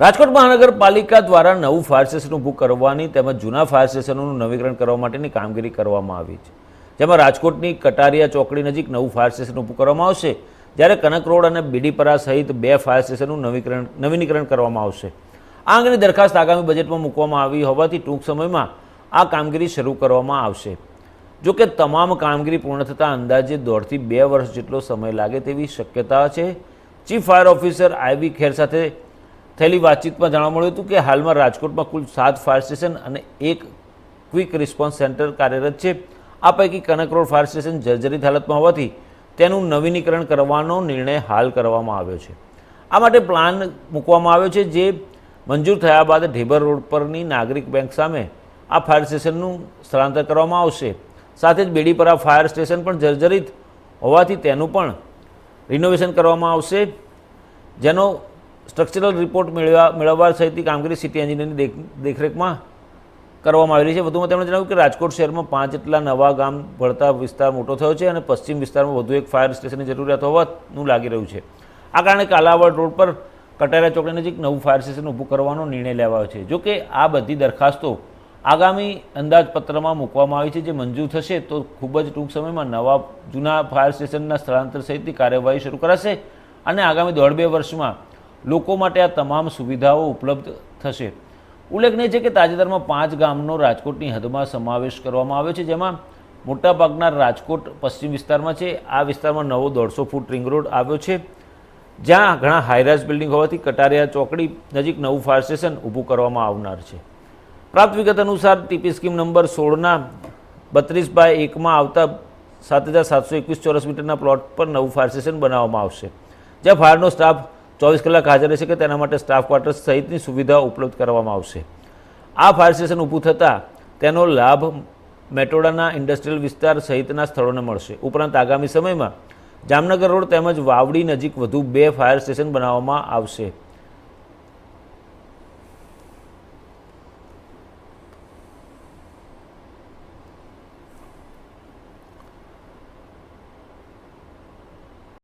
રાજકોટ મહાનગરપાલિકા દ્વારા નવું ફાયર સ્ટેશન ઊભું કરવાની તેમજ જૂના ફાયર સ્ટેશનોનું નવીકરણ કરવા માટેની કામગીરી કરવામાં આવી છે. જેમાં રાજકોટની કટારિયા ચોકડી નજીક નવું ફાયર સ્ટેશન ઊભું કરવામાં આવશે. જ્યારે કનક રોડ અને બીડીપરા સહિત બે ફાયર સ્ટેશનનું નવીકરણ, નવીનીકરણ કરવામાં આવશે. આ અંગેની દરખાસ્ત આગામી બજેટમાં મૂકવામાં આવી હોવાથી ટૂંક સમયમાં આ કામગીરી શરૂ કરવામાં આવશે. જો કે તમામ કામગીરી પૂર્ણ થતાં અંદાજે દોઢથી બે વર્ષ જેટલો સમય લાગે તેવી શક્યતા છે. Chief fire officer I B Kher સાથે થયેલી વાતચીતમાં જાણવા મળ્યું હતું કે હાલમાં રાજકોટમાં કુલ સાત ફાયર સ્ટેશન અને એક ક્વિક રિસ્પોન્સ સેન્ટર કાર્યરત છે. આ પૈકી કનક રોડ ફાયર સ્ટેશન જર્જરિત હાલતમાં હોવાથી તેનું નવીનીકરણ કરવાનો નિર્ણય હાલ કરવામાં આવ્યો છે. આ માટે પ્લાન મૂકવામાં આવ્યો છે જે મંજૂર થયા બાદ ઢેબર રોડ પરની નાગરિક બેંક સામે આ ફાયર સ્ટેશનનું સ્થળાંતર કરવામાં આવશે. સાથે જ બેડીપરા ફાયર સ્ટેશન પણ જર્જરિત હોવાથી તેનું પણ રિનોવેશન કરવામાં આવશે. જેનો સ્ટ્રક્ચરલ રિપોર્ટ મેળવવા મેળવવા સહિતની કામગીરી સિટી એન્જિનિયરની દેખ, દેખરેખમાં કરવામાં આવેલી છે. વધુમાં તેમણે જણાવ્યું કે રાજકોટ શહેરમાં પાંચ જેટલા નવા ગામ ભળતા વિસ્તાર મોટો થયો છે અને પશ્ચિમ વિસ્તારમાં વધુ એક ફાયર સ્ટેશનની જરૂરિયાત હોવાનું લાગી રહ્યું છે. આ કારણે કાલાવડ રોડ પર કટારા ચોકડી નજીક નવું ફાયર સ્ટેશન ઊભું કરવાનો નિર્ણય લેવાયો છે. જોકે આ બધી દરખાસ્તો આગામી અંદાજપત્રમાં મૂકવામાં આવી છે. જે મંજૂર થશે તો ખૂબ જ ટૂંક સમયમાં નવા જૂના ફાયર સ્ટેશનના સ્થળાંતર સહિતની કાર્યવાહી શરૂ કરાશે અને આગામી દોઢ બે વર્ષમાં લોકો માટે આ તમામ સુવિધાઓ ઉપલબ્ધ થશે. ઉલ્લેખનીય છે કે તાજેતરમાં પાંચ ગામનો રાજકોટની હદમાં સમાવેશ કરવામાં આવ્યો છે, જેમાં મોટાભાગના રાજકોટ પશ્ચિમ વિસ્તારમાં છે. આ વિસ્તારમાં નવો દોઢસો ફૂટ રિંગ રોડ આવ્યો છે, જ્યાં ઘણા હાઈરાઇઝ બિલ્ડિંગ હોવાથી કટારિયા ચોકડી નજીક નવું ફાયર સ્ટેશન ઊભું કરવામાં આવનાર છે. પ્રાપ્ત વિગત અનુસાર ટીપી સ્કીમ નંબર સોળના બત્રીસ બાય એકમાં આવતા સાત હજાર સાતસો એકવીસ ચોરસ મીટરના પ્લોટ પર નવું ફાયર સ્ટેશન બનાવવામાં આવશે, જ્યાં ફાયરનો સ્ટાફ ચોવીસ કલાક હાજર રહેશે કે તેના માટે સ્ટાફ ક્વાર્ટર્સ સહિતની સુવિધા ઉપલબ્ધ કરવામાં આવશે. આ ફાયર સ્ટેશન ઊભું થતાં તેનો લાભ મેટોડાના ઇન્ડસ્ટ્રીયલ વિસ્તાર સહિતના સ્થળોને મળશે. ઉપરાંત આગામી સમયમાં જામનગર રોડ તેમજ વાવડી નજીક વધુ બે ફાયર સ્ટેશન બનાવવામાં આવશે.